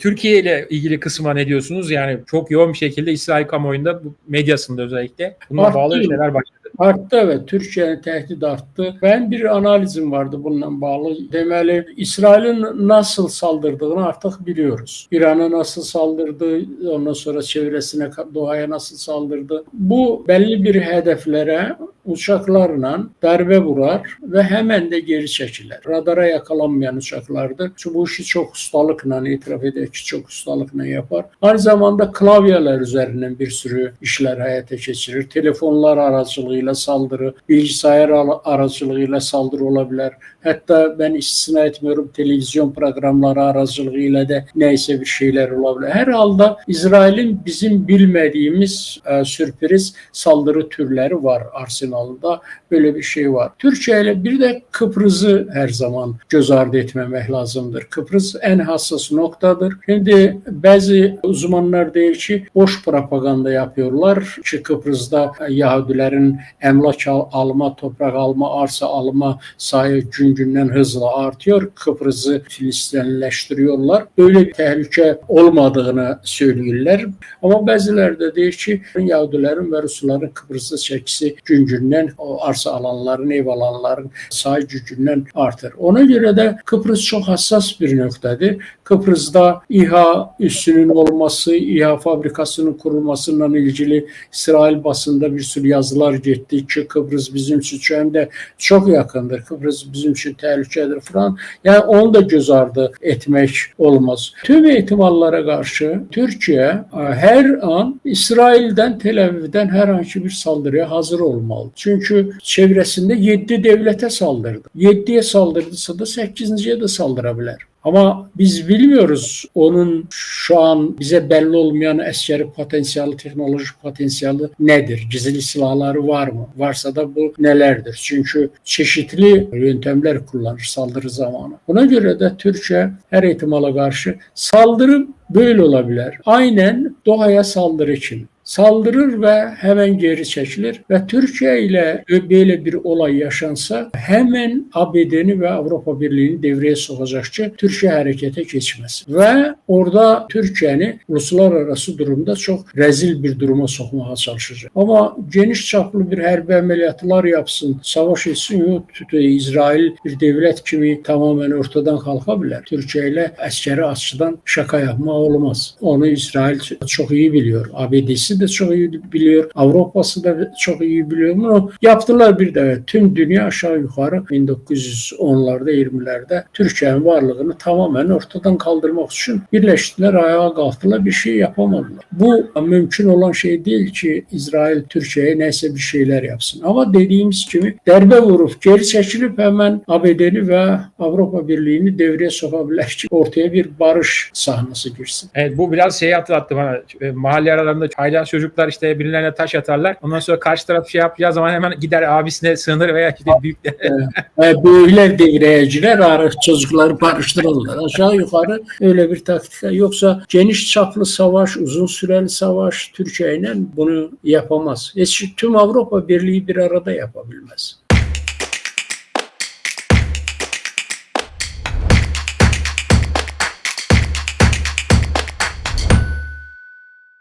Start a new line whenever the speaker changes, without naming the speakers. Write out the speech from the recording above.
Türkiye ile ilgili kısma ne diyorsunuz? Yani çok yoğun bir şekilde İsrail kamuoyunda, medyasında özellikle bununla bağlı şeyler başladı.
Arttı evet. Türkiye'nin tehdit arttı. Ben bir analizim vardı bununla bağlı. Demeli İsrail'in nasıl saldırdığını artık biliyoruz. İran'a nasıl saldırdı, ondan sonra çevresine, doğaya nasıl saldırdı. Bu belli bir hedeflere uçaklarla darbe vurar ve hemen de geri çekilir. Radara yakalanmayan uçaklardır. Çünkü bu işi çok ustalıkla itiraf eder ki çok ustalıkla yapar. Aynı zamanda klavyeler üzerinden bir sürü işler hayata geçirir. Telefonlar aracılığıyla saldırı, bilgisayar aracılığıyla saldırı olabilir. Hatta ben istisna etmiyorum televizyon programları aracılığıyla da neyse bir şeyler olabilir. Herhalde İsrail'in bizim bilmediğimiz e, sürpriz saldırı türleri var arsenalında. Böyle bir şey var. Türkiye ile bir de Kıbrıs'ı her zaman göz ardı etmemek lazımdır. Kıbrıs en hassas noktadır. Şimdi bazı uzmanlar diyor ki boş propaganda yapıyorlar. Ki Kıbrıs'ta Yahudilerin emlak alma, toprak alma, arsa alma sayı gün günden hızla artıyor. Kıbrıs'ı Filistinleştiriyorlar. Böyle tehlike olmadığını söylüyorlar. Ama bazıları da diyor ki Yahudilerin ve Rusların Kıbrıs'ı çekisi gün günden o arsa alanların, ev alanların sayı günden artır. Ona göre de Kıbrıs çok hassas bir noktadır. Kıbrıs'ta İHA üssünün olması, İHA fabrikasının kurulmasıyla ilgili İsrail basında bir sürü yazılar gitti ki Kıbrıs bizim için hem de çok yakındır. Kıbrıs bizim için tehlikedir falan. Yani onu da göz ardı etmek olmaz. Tüm ihtimallara karşı Türkiye e, her an İsrail'den, Tel Aviv'den herhangi bir saldırıya hazır Çünkü çevresinde 7 devlete saldırdı. 7'ye saldırırsa da 8.ye de saldırabilir. Ama biz bilmiyoruz onun şu an bize belli olmayan askeri potansiyeli, teknolojik potansiyeli nedir? Gizli silahları var mı? Varsa da bu nelerdir? Çünkü çeşitli yöntemler kullanır saldırı zamanı. Buna göre de Türkiye her ihtimala karşı saldırı böyle olabilir. Aynen doğaya saldırı için saldırır ve hemen geri çekilir ve Türkiye ile böyle bir olay yaşansa hemen ABD'ni ve Avrupa Birliği'ni devreye sokacakça Türkiye harekete geçmez. Ve orada Türkiye'ni uluslararası durumda çok rezil bir duruma sokmaya çalışacak. Ama geniş çaplı bir herbi ameliyatlar yapsın, savaş etsin yok İsrail bir devlet kimi tamamen ortadan kalkabilir. Türkiye ile askeri açıdan şaka yapma olmaz. Onu İsrail çok iyi biliyor. ABD'si de çok iyi biliyor. Avrupa'sı da çok iyi biliyor. Bunu yaptılar bir de. Tüm dünya aşağı yukarı 1910'larda 20'lerde Türkiye'nin varlığını tamamen ortadan kaldırmak için birleştiler, ayağa kalktılar, bir şey yapamadılar. Bu mümkün olan şey değil ki İsrail Türkiye'ye neyse bir şeyler yapsın. Ama dediğimiz gibi derbe vurup geri çekilip hemen ABD'ni ve Avrupa Birliği'ni devreye sokabilir ki ortaya bir barış sahnesi girsin.
Evet bu biraz şey hatırlattı bana. Mahalle aralarında hala çocuklar işte birilerine taş atarlar. Ondan sonra karşı taraf şey yapacağı zaman hemen gider abisine sığınır veya işte büyüklere.
Böyle devreyeciler çocukları barıştırırlar. Aşağı yukarı öyle bir taktik. Yoksa geniş çaplı savaş, uzun süreli savaş Türkiye ile bunu yapamaz. E, tüm Avrupa Birliği bir arada yapabilmez.